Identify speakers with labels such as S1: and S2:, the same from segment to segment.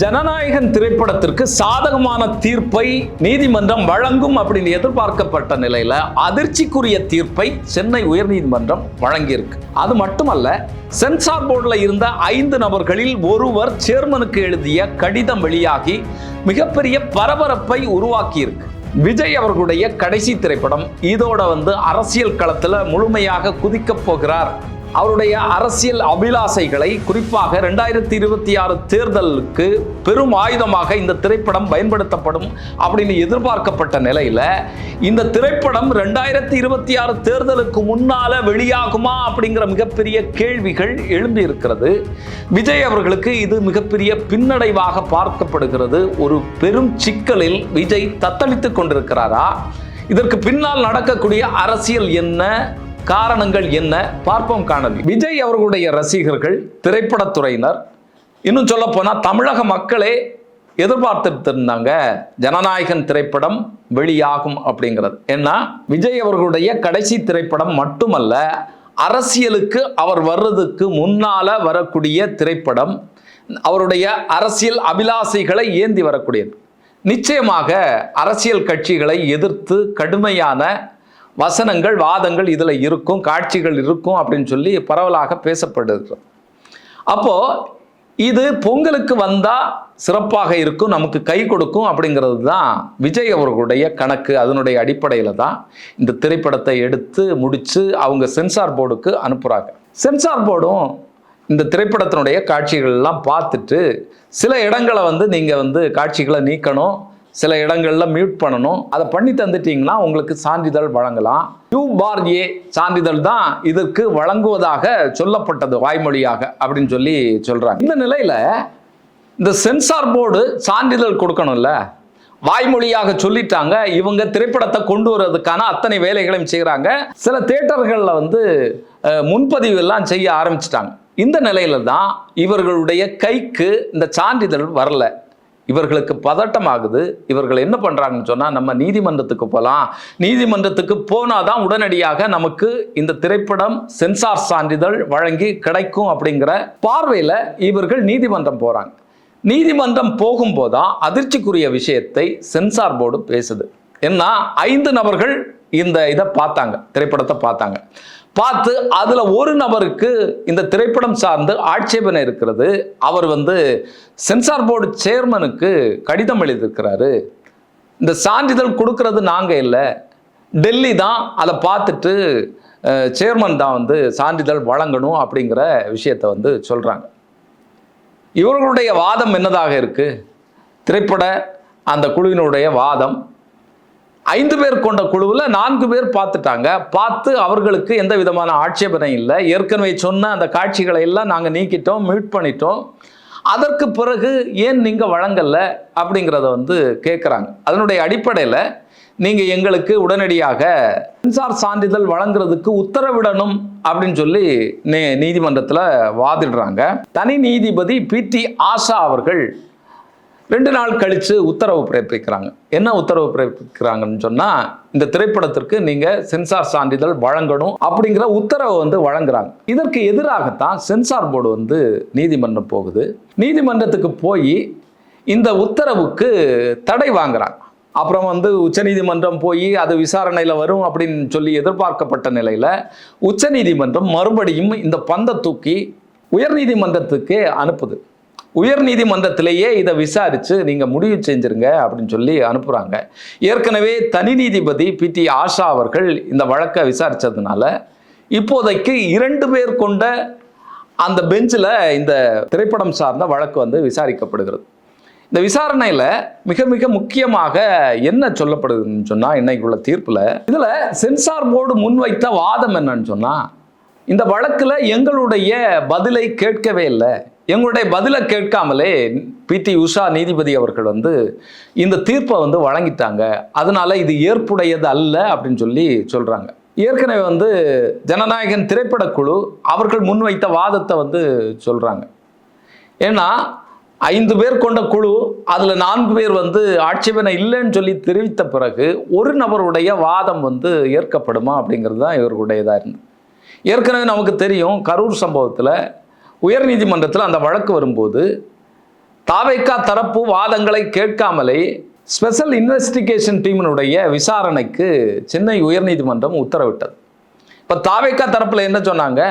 S1: ஜனநாயகன் திரைப்படத்திற்கு சாதகமான தீர்ப்பை நீதிமன்றம் வழங்கும் அப்படின்னு எதிர்பார்க்கப்பட்ட நிலையில அதிர்ச்சிக்குரிய தீர்ப்பை சென்னை உயர்நீதிமன்றம் வழங்கியிருக்கு. அது மட்டுமல்ல சென்சார் போர்டில் இருந்த ஐந்து நபர்களில் ஒருவர் சேர்மனுக்கு எழுதிய கடிதம் வெளியாகி மிகப்பெரிய பரபரப்பை உருவாக்கியிருக்கு. விஜய் அவர்களுடைய கடைசி திரைப்படம் இதோட வந்து அரசியல் களத்துல முழுமையாக குதிக்கப் போகிறார் அவருடைய அரசியல் அபிலாசைகளை குறிப்பாக ரெண்டாயிரத்தி இருபத்தி ஆறு தேர்தலுக்கு பெரும் ஆயுதமாக இந்த திரைப்படம் பயன்படுத்தப்படும் அப்படின்னு எதிர்பார்க்கப்பட்ட நிலையில் இந்த திரைப்படம் ரெண்டாயிரத்தி இருபத்தி ஆறு தேர்தலுக்கு முன்னால வெளியாகுமா அப்படிங்கிற மிகப்பெரிய கேள்விகள் எழும்பி இருக்கிறது விஜய் அவர்களுக்கு இது மிகப்பெரிய பின்னடைவாக பார்க்கப்படுகிறது. ஒரு பெரும் சிக்கலில் விஜய் தத்தளித்துக் கொண்டிருக்கிறாரா? இதற்கு பின்னால் நடக்கக்கூடிய அரசியல் என்ன? காரணங்கள் என்ன? பார்ப்போம் காணொலி விஜய் அவர்களுடைய ரசிகர்கள் திரைப்படத்துறையினர் இன்னும் சொல்ல போனால் தமிழக மக்களே எதிர்பார்த்துட்டு இருந்தாங்க ஜனநாயகன் திரைப்படம் வெளியாகும் அப்படிங்கிறது. ஏன்னா விஜய் அவர்களுடைய கடைசி திரைப்படம் மட்டுமல்ல அரசியலுக்கு அவர் வர்றதுக்கு முன்னால் வரக்கூடிய திரைப்படம் அவருடைய அரசியல் அபிலாசைகளை ஏந்தி வரக்கூடியது. நிச்சயமாக அரசியல் கட்சிகளை எதிர்த்து கடுமையான வசனங்கள் வாதங்கள் இதில் இருக்கும் காட்சிகள் இருக்கும் அப்படின்னு சொல்லி பரவலாக பேசப்படுது. அப்போது இது பொங்கலுக்கு வந்தால் சிறப்பாக இருக்கும் நமக்கு கை கொடுக்கும் அப்படிங்கிறது தான் விஜய் அவர்களுடைய கணக்கு அதனுடைய அடிப்படையில் தான் இந்த திரைப்படத்தை எடுத்து முடித்து அவங்க சென்சார் போர்டுக்கு அனுப்புகிறாங்க சென்சார் போர்டும் இந்த திரைப்படத்தினுடைய காட்சிகள்லாம் பார்த்துட்டு சில இடங்களை வந்து நீங்கள் வந்து காட்சிகளை நீக்கணும் சில இடங்களில் மியூட் பண்ணணும். அதை பண்ணி தந்துட்டீங்கன்னா உங்களுக்கு சான்றிதழ் வழங்கலாம். டியூ பார் ஏ சான்றிதழ் தான் இதற்கு வழங்குவதாக சொல்லப்பட்டது வாய்மொழியாக அப்படின்னு சொல்லி சொல்கிறாங்க இந்த நிலையில் இந்த சென்சார் போர்டு சான்றிதழ் கொடுக்கணும்ல. வாய்மொழியாக சொல்லிட்டாங்க. இவங்க திரைப்படத்தை கொண்டு வர்றதுக்கான அத்தனை வேலைகளையும் செய்கிறாங்க சில தேட்டர்களில் வந்து முன்பதிவு எல்லாம் செய்ய ஆரம்பிச்சிட்டாங்க. இந்த நிலையில தான் இவர்களுடைய கைக்கு இந்த சான்றிதழ் வரல. இவர்களுக்கு பதட்டம் ஆகுது இவர்கள் என்ன பண்ணுறாங்கன்னு சொன்னால் நம்ம நீதிமன்றத்துக்கு போகலாம் நீதிமன்றத்துக்கு போனாதான் உடனடியாக நமக்கு இந்த திரைப்படம் சென்சார் சான்றிதழ் வழங்கி கிடைக்கும் அப்படிங்கிற பார்வையில் இவர்கள் நீதிமன்றம் போகிறாங்க நீதிமன்றம் போகும்போதான் அதிர்ச்சிக்குரிய விஷயத்தை சென்சார் போர்டு பேசுது. ஏன்னா ஐந்து நபர்கள் இந்த இதை பார்த்தாங்க திரைப்படத்தை பார்த்தாங்க. பார்த்து அதில் ஒரு நபருக்கு இந்த திரைப்படம் சார்ந்து ஆட்சேபனை இருக்கிறது. அவர் வந்து சென்சார் போர்டு சேர்மனுக்கு கடிதம் எழுதியிருக்கிறாரு. இந்த சான்றிதழ் கொடுக்கறது நாங்கள் இல்லை. டெல்லி தான் அதை பார்த்துட்டு சேர்மன் தான் வந்து சான்றிதழ் வழங்கணும் அப்படிங்கிற விஷயத்தை வந்து சொல்கிறாங்க இவர்களுடைய வாதம் என்னதாக இருக்குது திரைப்பட அந்த குழுவினுடைய வாதம் ஐந்து பேர் கொண்ட குழுவில் நான்கு பேர் பார்த்துட்டாங்க. பார்த்து அவர்களுக்கு எந்த விதமான ஆட்சேபனை இல்லை. ஏற்கனவே சொன்ன அந்த காட்சிகளை எல்லாம் நாங்கள் நீக்கிட்டோம் மியூட் பண்ணிட்டோம். அதற்கு பிறகு ஏன் நீங்கள் வழங்கல அப்படிங்கிறத வந்து கேட்குறாங்க அதனுடைய அடிப்படையில் நீங்கள் எங்களுக்கு உடனடியாக மின்சார் சான்றிதழ் வழங்குறதுக்கு உத்தரவிடணும் அப்படின்னு சொல்லி நீ நீதிமன்றத்தில் வாதிடுறாங்க. தனி நீதிபதி பி டி ஆஷா அவர்கள் ரெண்டு நாள் கழித்து உத்தரவு பிறப்பிக்கிறாங்க. என்ன உத்தரவு பிறப்பிக்கிறாங்கன்னு சொன்னால் இந்த திரைப்படத்திற்கு நீங்கள் சென்சார் சான்றிதழ் வழங்கணும் அப்படிங்கிற உத்தரவை வந்து வழங்குறாங்க. இதற்கு எதிராகத்தான் சென்சார் போர்டு வந்து நீதிமன்றம் போகுது. நீதிமன்றத்துக்கு போய் இந்த உத்தரவுக்கு தடை வாங்குறாங்க. அப்புறம் வந்து உச்சநீதிமன்றம் போய் அது விசாரணையில் வரும் அப்படின்னு சொல்லி எதிர்பார்க்கப்பட்ட நிலையில் உச்சநீதிமன்றம் மறுபடியும் இந்த பந்தை தூக்கி உயர்நீதிமன்றத்துக்கே அனுப்புது. உயர்நீதிமன்றத்திலேயே இதை விசாரித்து நீங்கள் முடிவு செஞ்சிருங்க அப்படின்னு சொல்லி அனுப்புகிறாங்க ஏற்கனவே தனி நீதிபதி பி டி ஆஷா அவர்கள் இந்த வழக்கை விசாரித்ததுனால இப்போதைக்கு இரண்டு பேர் கொண்ட அந்த பெஞ்சில் இந்த திரைப்படம் சார்ந்த வழக்கு வந்து விசாரிக்கப்படுகிறது. இந்த விசாரணையில் மிக மிக முக்கியமாக என்ன சொல்லப்படுதுன்னு சொன்னால் இன்னைக்கு உள்ள தீர்ப்பில் இதில் சென்சார் போர்டு முன்வைத்த வாதம் என்னன்னு சொன்னால் இந்த வழக்கில் எங்களுடைய பதிலை கேட்கவே இல்லை. எங்களுடைய பதிலை கேட்காமலே பிடி உஷா நீதிபதி அவர்கள் வந்து இந்த தீர்ப்பை வந்து வழங்கிட்டாங்க. அதனால் இது ஏற்புடையது அல்ல அப்படின்னு சொல்லி சொல்கிறாங்க ஏற்கனவே வந்து ஜனநாயகன் திரைப்படக்குழு அவர்கள் முன்வைத்த வாதத்தை வந்து சொல்கிறாங்க ஏன்னா ஐந்து பேர் கொண்ட குழு அதில் நான்கு பேர் வந்து ஆட்சேபனை இல்லைன்னு சொல்லி தெரிவித்த பிறகு ஒரு நபருடைய வாதம் வந்து ஏற்கப்படுமா அப்படிங்கிறது தான் இவர்களுடையதாக இருந்தது. ஏற்கனவே நமக்கு தெரியும் கரூர் சம்பவத்தில் உயர்நீதிமன்றத்தில் அந்த வழக்கு வரும்போது தாவேக்கா தரப்பு வாதங்களை கேட்காமலே ஸ்பெஷல் இன்வெஸ்டிகேஷன் டீமினுடைய விசாரணைக்கு சென்னை உயர்நீதிமன்றம் உத்தரவிட்டது. இப்போ தாவேக்கா தரப்பில் என்ன சொன்னாங்க?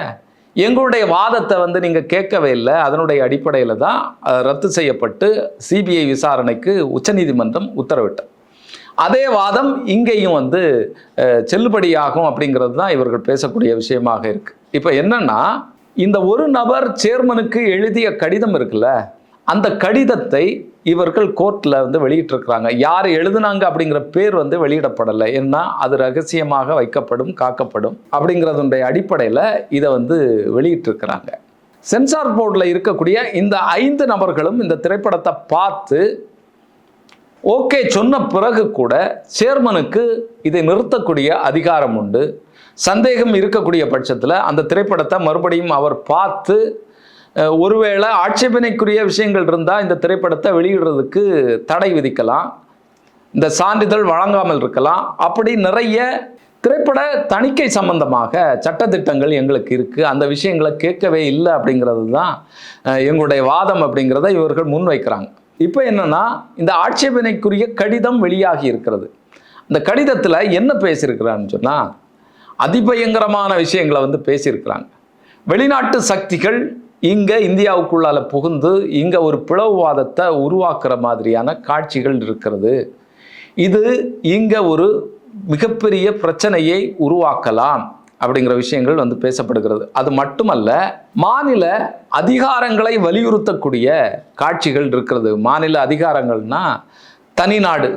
S1: எங்களுடைய வாதத்தை வந்து நீங்கள் கேட்கவே இல்லை. அதனுடைய அடிப்படையில் தான் ரத்து செய்யப்பட்டு சிபிஐ விசாரணைக்கு உச்சநீதிமன்றம் உத்தரவிட்டது. அதே வாதம் இங்கேயும் வந்து செல்லுபடியாகும் அப்படிங்கிறது தான் இவர்கள் பேசக்கூடிய விஷயமாக இருக்குது இப்போ என்னன்னா இந்த ஒரு நபர் சேர்மனுக்கு எழுதிய கடிதம் இருக்குல்ல அந்த கடிதத்தை இவர்கள் கோர்ட்டில் வந்து வெளியிட்டிருக்கிறாங்க. யார் எழுதுனாங்க அப்படிங்கிற பேர் வந்து வெளியிடப்படலை. ஏன்னா அது ரகசியமாக வைக்கப்படும் காக்கப்படும் அப்படிங்கிறதுடைய அடிப்படையில் இதை வந்து வெளியிட்டிருக்கிறாங்க. சென்சார் போர்டில் இருக்கக்கூடிய இந்த ஐந்து நபர்களும் இந்த திரைப்படத்தை பார்த்து ஓகே சொன்ன பிறகு கூட சேர்மனுக்கு இதை நிறுத்தக்கூடிய அதிகாரம் உண்டு. சந்தேகம் இருக்கக்கூடிய பட்சத்தில் அந்த திரைப்படத்தை மறுபடியும் அவர் பார்த்து ஒருவேளை ஆட்சேபனைக்குரிய விஷயங்கள் இருந்தால் இந்த திரைப்படத்தை வெளியிடுறதுக்கு தடை விதிக்கலாம் இந்த சான்றிதழ் வழங்காமல் இருக்கலாம். அப்படி நிறைய திரைப்பட தணிக்கை சம்பந்தமாக சட்டத்திட்டங்கள் எங்களுக்கு இருக்குது அந்த விஷயங்களை கேட்கவே இல்லை அப்படிங்கிறது தான் எங்களுடைய வாதம் அப்படிங்கிறத இவர்கள் முன்வைக்கிறாங்க. இப்போ என்னென்னா இந்த ஆட்சேபனைக்குரிய கடிதம் வெளியாகி இருக்கிறது. அந்த கடிதத்தில் என்ன பேசியிருக்கிறான்னு சொன்னால் அதிபயங்கரமான விஷயங்களை வந்து பேசியிருக்கிறாங்க. வெளிநாட்டு சக்திகள் இங்கே இந்தியாவுக்குள்ளால புகுந்து இங்கே ஒரு பிளவுவாதத்தை உருவாக்குற மாதிரியான காட்சிகள் இருக்கிறது. இது இங்கே ஒரு மிகப்பெரிய பிரச்சனையை உருவாக்கலாம் அப்படிங்கிற விஷயங்கள் வந்து பேசப்படுகிறது. அது மட்டுமல்ல மாநில அதிகாரங்களை வலியுறுத்தக்கூடிய காட்சிகள் இருக்கிறது. மாநில அதிகாரங்கள்னா தனிநாடு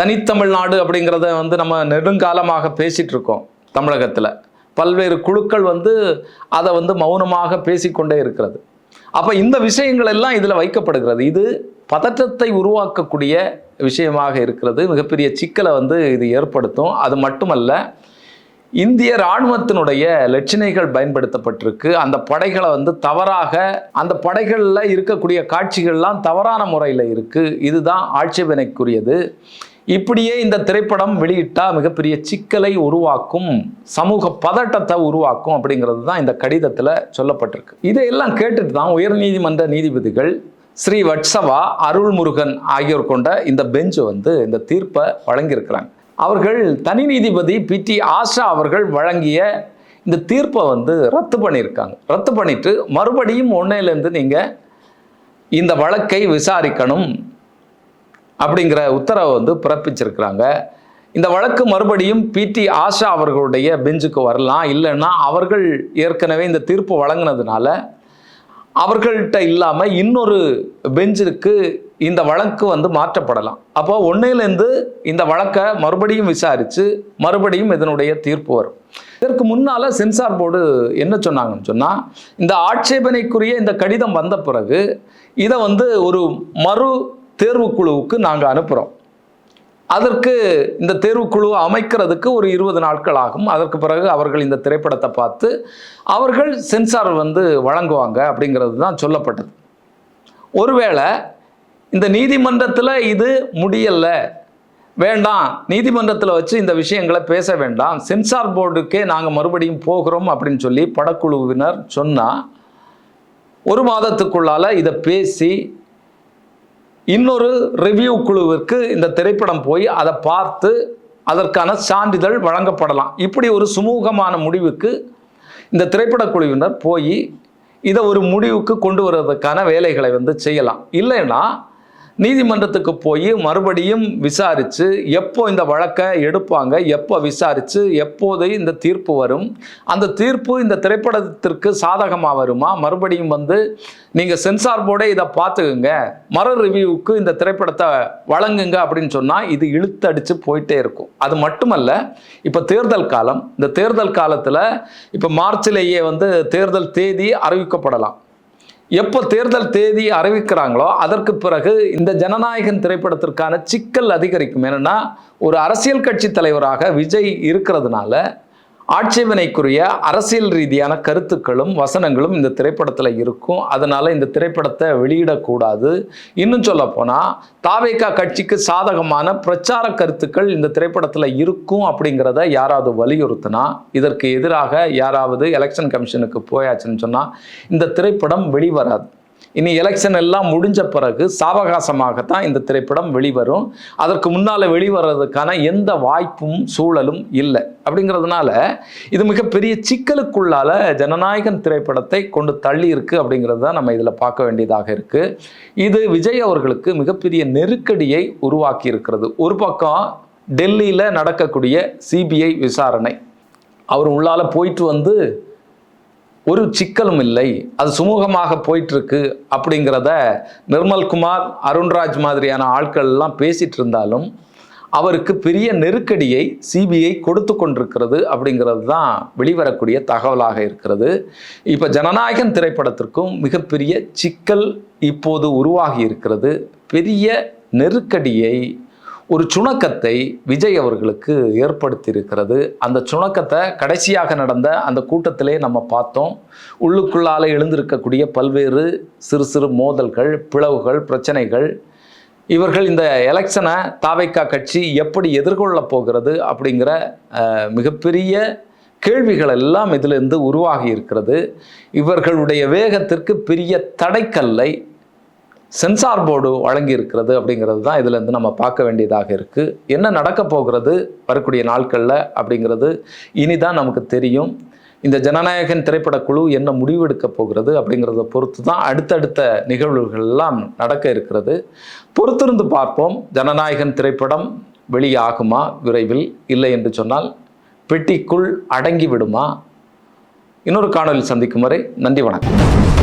S1: தனித்தமிழ்நாடு அப்படிங்கிறத வந்து நம்ம நெடுங்காலமாக பேசிகிட்டு இருக்கோம். தமிழகத்தில். பல்வேறு குழுக்கள் வந்து அதை வந்து மௌனமாக பேசிக்கொண்டே இருக்கிறது. அப்போ இந்த விஷயங்கள் எல்லாம் இதில் வைக்கப்படுகிறது. இது பதற்றத்தை உருவாக்கக்கூடிய விஷயமாக இருக்கிறது. மிகப்பெரிய சிக்கலை வந்து இது ஏற்படுத்தும். அது மட்டுமல்ல இந்திய இராணுவத்தினுடைய லட்சணைகள் பயன்படுத்தப்பட்டிருக்கு. அந்த படைகளை வந்து தவறாக அந்த படைகளில் இருக்கக்கூடிய காட்சிகள்லாம் தவறான முறையில் இருக்குது இதுதான் ஆட்சேபனைக்குரியது. இப்படியே இந்த திரைப்படம் வெளியிட்டால் மிகப்பெரிய சிக்கலை உருவாக்கும் சமூக பதட்டத்தை உருவாக்கும் அப்படிங்கிறது தான் இந்த கடிதத்தில் சொல்லப்பட்டிருக்கு. இதையெல்லாம் கேட்டுட்டு தான் உயர்நீதிமன்ற நீதிபதிகள் ஸ்ரீ வட்சவா அருள்முருகன் ஆகியோர் கொண்ட இந்த பெஞ்ச் வந்து இந்த தீர்ப்பை வழங்கியிருக்கிறாங்க. அவர்கள் தனி நீதிபதி பி டி ஆஷா அவர்கள் வழங்கிய இந்த தீர்ப்பை வந்து ரத்து பண்ணியிருக்காங்க. ரத்து பண்ணிட்டு மறுபடியும் ஒன்னையிலேருந்து நீங்கள் இந்த வழக்கை விசாரிக்கணும் அப்படிங்கிற உத்தரவை வந்து பிறப்பிச்சிருக்கிறாங்க. இந்த வழக்கு மறுபடியும் பிடி ஆஷா அவர்களுடைய பெஞ்சுக்கு வரலாம். இல்லைன்னா அவர்கள் ஏற்கனவே இந்த தீர்ப்பு வழங்கினதுனால அவர்கள்ட்ட இல்லாமல் இன்னொரு பெஞ்சிற்கு இந்த வழக்கு வந்து மாற்றப்படலாம். அப்போ ஒன்றையிலேருந்து இந்த வழக்கை மறுபடியும் விசாரித்து மறுபடியும் இதனுடைய தீர்ப்பு வரும். இதற்கு முன்னால் சென்சார் போர்டு என்ன சொன்னாங்கன்னு சொன்னால் இந்த ஆட்சேபனைக்குரிய இந்த கடிதம் வந்த பிறகு இதை வந்து ஒரு மறு தேர்வுக்குழுவுக்கு நாங்கள் அனுப்புகிறோம் அதற்கு இந்த தேர்வுக்குழு அமைக்கிறதுக்கு ஒரு இருபது நாட்கள் ஆகும். அதற்கு பிறகு அவர்கள் இந்த திரைப்படத்தை பார்த்து அவர்கள் சென்சார் வந்து வழங்குவாங்க அப்படிங்கிறது தான் சொல்லப்பட்டது. ஒருவேளை இந்த நீதிமன்றத்தில் இது முடியலை வேண்டாம் நீதிமன்றத்தில் வச்சு இந்த விஷயங்களை பேச வேண்டாம் சென்சார் போர்டுக்கே நாங்கள் மறுபடியும் போகிறோம் அப்படின்னு சொல்லி படக்குழுவினர் சொன்னால் ஒரு மாதத்துக்குள்ளால இதை பேசி இன்னொரு ரிவ்யூ குழுவிற்கு இந்த திரைப்படம் போய் அதை பார்த்து அதற்கான சான்றிதழ் வழங்கப்படலாம். இப்படி ஒரு சுமூகமான முடிவுக்கு இந்த திரைப்படக் குழுவினர் போய் இதை ஒரு முடிவுக்கு கொண்டு வருவதற்கான வேலைகளை வந்து செய்யலாம். இல்லைன்னா நீதிமன்றத்துக்கு போய் மறுபடியும் விசாரித்து எப்போ இந்த வழக்கை எடுப்பாங்க எப்போ விசாரித்து எப்போது இந்த தீர்ப்பு வரும்? அந்த தீர்ப்பு இந்த திரைப்படத்திற்கு சாதகமாக வருமா? மறுபடியும் வந்து நீங்கள் சென்சார் போர்டே இதை பார்த்துக்குங்க. மறு ரிவ்யூவுக்கு இந்த திரைப்படத்தை வழங்குங்க அப்படின்னு சொன்னால் இது இழுத்தடிச்சு போயிட்டே இருக்கும். அது மட்டுமல்ல இப்போ தேர்தல் காலம் இந்த தேர்தல் காலத்தில் இப்போ மார்ச்சிலேயே வந்து தேர்தல் தேதி அறிவிக்கப்படலாம். எப்போ தேர்தல் தேதி அறிவிக்கிறாங்களோ அதற்கு பிறகு இந்த ஜனநாயகன் திரைப்படத்திற்கான சிக்கல் அதிகரிக்கும். என்னென்னா ஒரு அரசியல் கட்சி தலைவராக விஜய் இருக்கிறதுனால ஆட்சேபனைக்குரிய அரசியல் ரீதியான கருத்துக்களும் வசனங்களும் இந்த திரைப்படத்தில் இருக்கும். அதனால் இந்த திரைப்படத்தை வெளியிடக்கூடாது. இன்னும் சொல்லப்போனால் போனால் தாவேகா கட்சிக்கு சாதகமான பிரச்சார கருத்துக்கள் இந்த திரைப்படத்தில் இருக்கும் அப்படிங்கிறத யாராவது வலியுறுத்தினா இதற்கு எதிராக யாராவது எலெக்ஷன் கமிஷனுக்கு போயாச்சுன்னு சொன்னால் இந்த திரைப்படம் வெளிவராது. இனி எலெக்ஷன் எல்லாம் முடிஞ்ச பிறகு சாவகாசமாகத்தான் இந்த திரைப்படம் வெளிவரும். அதற்கு முன்னால் வெளிவரதுக்கான எந்த வாய்ப்பும் சூழலும் இல்லை. அப்படிங்கிறதுனால இது மிகப்பெரிய சிக்கலுக்குள்ளால ஜனநாயகன் திரைப்படத்தை கொண்டு தள்ளி இருக்கு அப்படிங்கிறது தான் நம்ம இதில் பார்க்க வேண்டியதாக இருக்கு. இது விஜய் அவர்களுக்கு மிகப்பெரிய நெருக்கடியை உருவாக்கி இருக்கிறது ஒரு பக்கம் டெல்லியில் நடக்கக்கூடிய சிபிஐ விசாரணை. அவர் உள்ளால போயிட்டு வந்து ஒரு சிக்கலும் இல்லை. அது சுமூகமாக போயிட்டுருக்கு அப்படிங்கிறத நிர்மல்குமார் அருண்ராஜ் மாதிரியான ஆட்கள் எல்லாம் இருந்தாலும் அவருக்கு பெரிய நெருக்கடியை சிபிஐ கொடுத்து கொண்டிருக்கிறது அப்படிங்கிறது தான் வெளிவரக்கூடிய தகவலாக இருக்கிறது. இப்போ ஜனநாயகன் திரைப்படத்திற்கும் மிகப்பெரிய சிக்கல் இப்போது உருவாகி இருக்கிறது. பெரிய நெருக்கடியை ஒரு சுணக்கத்தை விஜய் அவர்களுக்கு ஏற்படுத்தியிருக்கிறது. அந்த சுணக்கத்தை கடைசியாக நடந்த அந்த கூட்டத்திலே நம்ம பார்த்தோம். உள்ளுக்குள்ளால் எழுந்திருக்கக்கூடிய பல்வேறு சிறு சிறு மோதல்கள் பிளவுகள் பிரச்சனைகள். இவர்கள் இந்த எலெக்ஷனை தாவைக்கா கட்சி எப்படி எதிர்கொள்ள போகிறது அப்படிங்கிற மிகப்பெரிய கேள்விகள் எல்லாம் இதிலிருந்து உருவாகி இருக்கிறது. இவர்களுடைய வேகத்திற்கு பெரிய தடைக்கல்லை சென்சார் போர்டு வழங்கி இருக்கிறது அப்படிங்கிறது தான் இதுலேருந்து நம்ம பார்க்க வேண்டியதாக இருக்குது என்ன நடக்க போகிறது வரக்கூடிய நாட்களில் அப்படிங்கிறது இனிதான் நமக்கு தெரியும். இந்த ஜனநாயகன் திரைப்பட குழு என்ன முடிவெடுக்க போகிறது அப்படிங்கிறத பொறுத்து தான் அடுத்தடுத்த நிகழ்வுகள்லாம் நடக்க இருக்கிறது. பொறுத்திருந்து பார்ப்போம். ஜனநாயகன் திரைப்படம் வெளியாகுமா? விரைவில். இல்லை என்று சொன்னால் பெட்டிக்குள் அடங்கி விடுமா? இன்னொரு காணொலி சந்திக்கும் வரை நன்றி வணக்கம்.